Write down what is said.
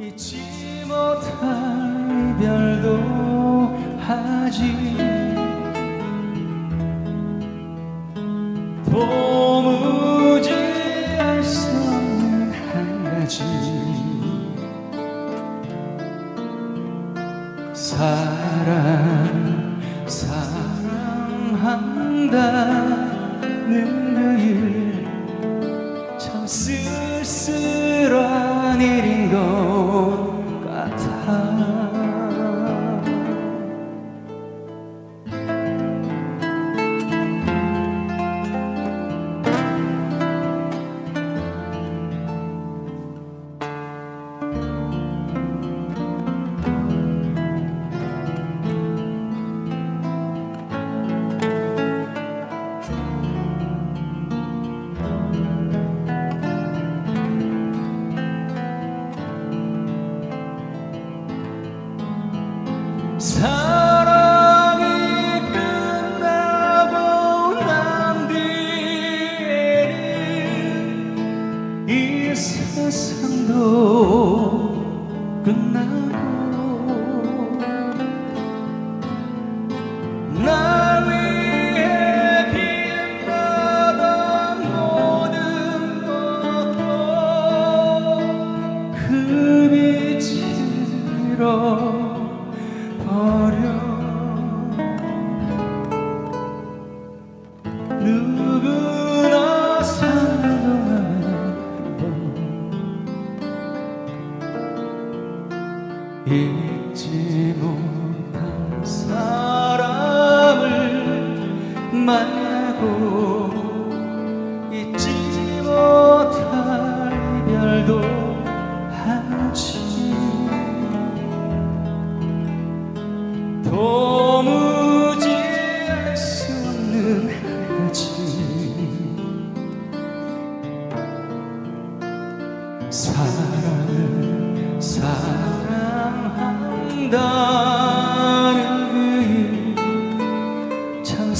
잊지 못할 이별도 하지. 도무지 알 수 없는 한 가지. 사랑 사랑한다는 그일 참 쓸쓸한 일인 것 사랑이 끝나고 난 뒤에는 이 세상도 끝나고 버려 누구나 사랑하는 잊지 못한 사람을 만나고 잊지 못 사랑은 한 가지. 사랑을 사랑한다는 그참